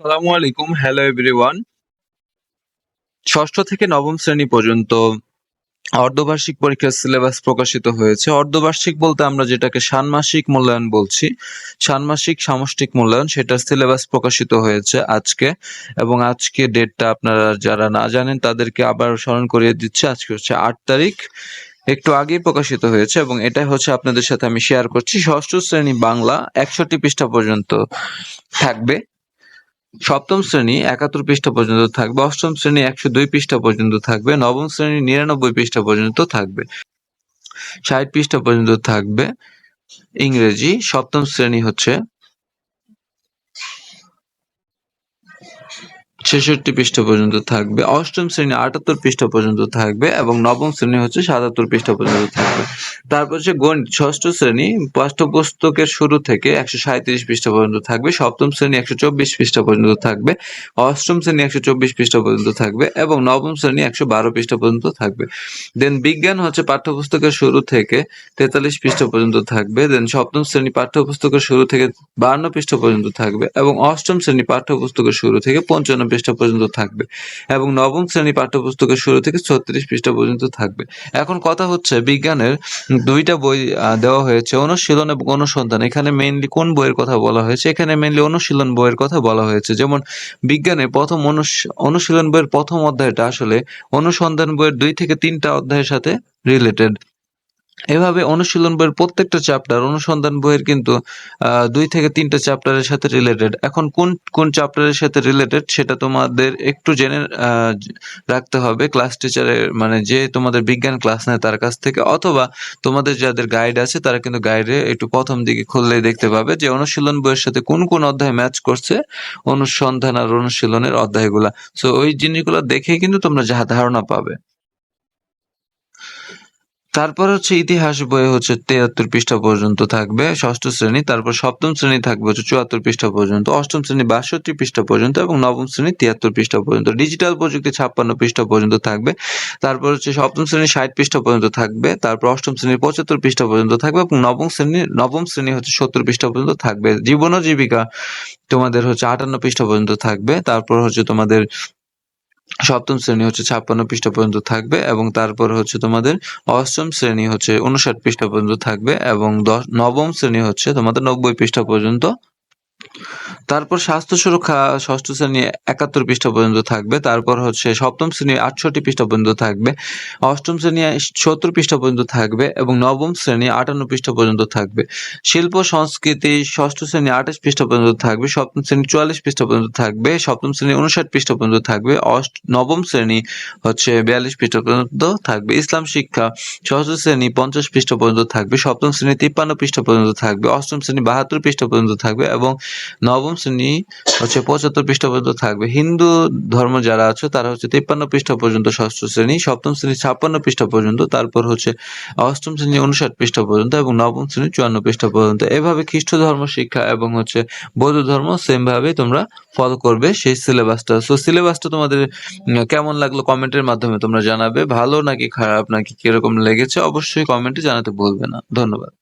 আসসালামু আলাইকুম hello everyone ষষ্ঠ থেকে নবম শ্রেণি পর্যন্ত অর্ধবার্ষিক পরীক্ষার সিলেবাস প্রকাশিত হয়েছে। অর্ধবার্ষিক বলতে আমরা যেটাকে ষান্মাসিক মূল্যায়ন বলছি। ষান্মাসিক সামষ্টিক মূল্যায়ন, সেটার সিলেবাস প্রকাশিত হয়েছে আজকে। এবং আজকে ডেটটা আপনারা যারা না জানেন, তাদেরকে আবার স্মরণ করিয়ে দিচ্ছে। আজকে হচ্ছে আট তারিখ, একটু আগেই প্রকাশিত হয়েছে এবং এটা হচ্ছে আপনাদের সাথে আমি শেয়ার করছি। ষষ্ঠ শ্রেণি বাংলা, একষট্টি পৃষ্ঠা পর্যন্ত থাকবে। সপ্তম শ্রেণি একাত্তর পৃষ্ঠা পর্যন্ত থাকবে, অষ্টম শ্রেণি একশো দুই পৃষ্ঠা পর্যন্ত থাকবে, নবম শ্রেণি নিরানব্বই পৃষ্ঠা পর্যন্ত থাকবে। ষাট পৃষ্ঠা পর্যন্ত থাকবে ইংরেজি, সপ্তম শ্রেণি হচ্ছে ছেষট্টি পৃষ্ঠা পর্যন্ত থাকবে, অষ্টম শ্রেণি আটাত্তর পৃষ্ঠা পর্যন্ত থাকবে এবং নবম শ্রেণি হচ্ছে সাতাত্তর পৃষ্ঠা পর্যন্ত থাকবে। তারপর হচ্ছে গণিত, ষষ্ঠ শ্রেণি পাঠ্যপুস্তকের শুরু থেকে একশো সাঁত্রিশ পৃষ্ঠা পর্যন্ত থাকবে, সপ্তম শ্রেণি একশো চব্বিশ পৃষ্ঠা পর্যন্ত থাকবে, অষ্টম শ্রেণি একশো চব্বিশ পৃষ্ঠা পর্যন্ত থাকবে এবং নবম শ্রেণি একশো বারো পৃষ্ঠা পর্যন্ত থাকবে। দেন বিজ্ঞান হচ্ছে পাঠ্যপুস্তকের শুরু থেকে তেতাল্লিশ পৃষ্ঠা পর্যন্ত থাকবে দেন সপ্তম শ্রেণি পাঠ্যপুস্তকের শুরু থেকে বান্ন পৃষ্ঠা পর্যন্ত থাকবে এবং অষ্টম শ্রেণি পাঠ্যপুস্তকের শুরু থেকে পঞ্চান্ন পৃষ্ঠা পর্যন্ত থাকবে এবং নবম শ্রেণি পাঠ্যপুস্তকের শুরু থেকে ছত্রিশ পৃষ্ঠা পর্যন্ত থাকবে। এখন কথা হচ্ছে, বিজ্ঞানের দুইটা বই দেওয়া হয়েছে, অনুশীলন এবং অনুসন্ধান। এখানে মেইনলি কোন বইয়ের কথা বলা হয়েছে? এখানে মেইনলি অনুশীলন বইয়ের কথা বলা হয়েছে। যেমন বিজ্ঞানের প্রথম অনুশ- অনুশীলন বইয়ের প্রথম অধ্যায়টা আসলে অনুসন্ধান বইয়ের দুই থেকে তিনটা অধ্যায়ের সাথে রিলেটেড এভাবে অনুশীলন বইয়ের প্রত্যেকটা চ্যাপ্টার অনুসন্ধান বইয়ের কিন্তু দুই থেকে তিনটা চ্যাপ্টারের সাথে রিলেটেড এখন কোন কোন চ্যাপ্টারের সাথে রিলেটেড সেটা তোমাদের একটু জেনে রাখতে হবে। ক্লাস টিচারের মানে যে তোমাদের বিজ্ঞান ক্লাস নেয় তার কাছ থেকে, অথবা তোমাদের যাদের গাইড আছে তারা কিন্তু গাইডে একটু প্রথম দিকে খুললেই দেখতে পাবে যে অনুশীলন বইয়ের সাথে কোন কোন অধ্যায় ম্যাচ করছে অনুসন্ধান আর অনুশীলনের অধ্যায়গুলা। সো ওই জিনিসগুলো দেখেই কিন্তু তোমরা যা ধারণা পাবে। তারপর হচ্ছে ইতিহাস বই হচ্ছে তেয়াত্তর পৃষ্ঠা পর্যন্ত থাকবে, ষষ্ঠ শ্রেণি, তারপর সপ্তম শ্রেণি থাকবে হচ্ছে চুয়াত্তর পৃষ্ঠা পর্যন্ত, অষ্টম শ্রেণি বাষট্টি পৃষ্ঠা পর্যন্ত এবং নবম শ্রেণি তিয়াত্তর পৃষ্ঠা পর্যন্ত। ডিজিটাল প্রযুক্তি ছাপ্পান্ন পৃষ্ঠা পর্যন্ত থাকবে, তারপর হচ্ছে সপ্তম শ্রেণি ষাট পৃষ্ঠা পর্যন্ত থাকবে, তারপর অষ্টম শ্রেণির পঁচাত্তর পৃষ্ঠা পর্যন্ত থাকবে এবং নবম শ্রেণি নবম শ্রেণি হচ্ছে সত্তর পৃষ্ঠা পর্যন্ত থাকবে। জীবন জীবিকা তোমাদের হচ্ছে আটান্ন পৃষ্ঠা পর্যন্ত থাকবে, তারপর হচ্ছে তোমাদের সপ্তম শ্রেণি হচ্ছে ছাপ্পান্ন পৃষ্ঠা পর্যন্ত থাকবে এবং তারপর হচ্ছে তোমাদের অষ্টম শ্রেণি হচ্ছে উনষাট পৃষ্ঠা পর্যন্ত থাকবে এবং দশ নবম শ্রেণি হচ্ছে তোমাদের নব্বই পৃষ্ঠা পর্যন্ত তারপর স্বাস্থ্য সুরক্ষা ষষ্ঠ শ্রেণি একাত্তর পৃষ্ঠা পর্যন্ত থাকবে তারপর হচ্ছে সপ্তম শ্রেণি আটষট্টি পৃষ্ঠা পর্যন্ত থাকবে অষ্টম শ্রেণি সত্তর পৃষ্ঠা পর্যন্ত থাকবে এবং নবম শ্রেণি আটান্ন পৃষ্ঠা পর্যন্ত থাকবে শিল্প সংস্কৃতি ষষ্ঠ শ্রেণি আঠাশ পৃষ্ঠা পর্যন্ত থাকবে সপ্তম শ্রেণি চুয়াল্লিশ পৃষ্ঠা পর্যন্ত থাকবে সপ্তম শ্রেণি উনষাট পৃষ্ঠা পর্যন্ত থাকবে অষ্ট নবম শ্রেণি হচ্ছে বিয়াল্লিশ পৃষ্ঠা পর্যন্ত থাকবে ইসলাম শিক্ষা ষষ্ঠ শ্রেণি পঞ্চাশ পৃষ্ঠা পর্যন্ত থাকবে সপ্তম শ্রেণি তিপ্পান্ন পৃষ্ঠা পর্যন্ত থাকবে অষ্টম শ্রেণি বাহাত্তর পৃষ্ঠা পর্যন্ত থাকবে এবং নবম শ্রেণি হচ্ছে পঁচাত্তর পৃষ্ঠা পর্যন্ত থাকবে। হিন্দু ধর্ম যারা আছে, তারা হচ্ছে তিপ্পান্ন পৃষ্ঠা পর্যন্ত ষষ্ঠ শ্রেণি, সপ্তম শ্রেণি ছাপ্পান্ন পৃষ্ঠা পর্যন্ত, তারপর হচ্ছে অষ্টম শ্রেণি উনষাট পৃষ্ঠা পর্যন্ত এবং নবম শ্রেণি চুয়ান্ন পৃষ্ঠা পর্যন্ত। এভাবে খ্রিস্ট ধর্ম, শিক্ষা এবং হচ্ছে বৌদ্ধ ধর্ম সেম ভাবে তোমরা ফলো করবে সেই সিলেবাসটা সো সিলেবাসটা তোমাদের কেমন লাগল কমেন্টের মাধ্যমে তোমরা জানাবে। ভালো নাকি খারাপ নাকি কীরকম লেগেছে অবশ্যই কমেন্টে জানাতে ভুলবে না। ধন্যবাদ।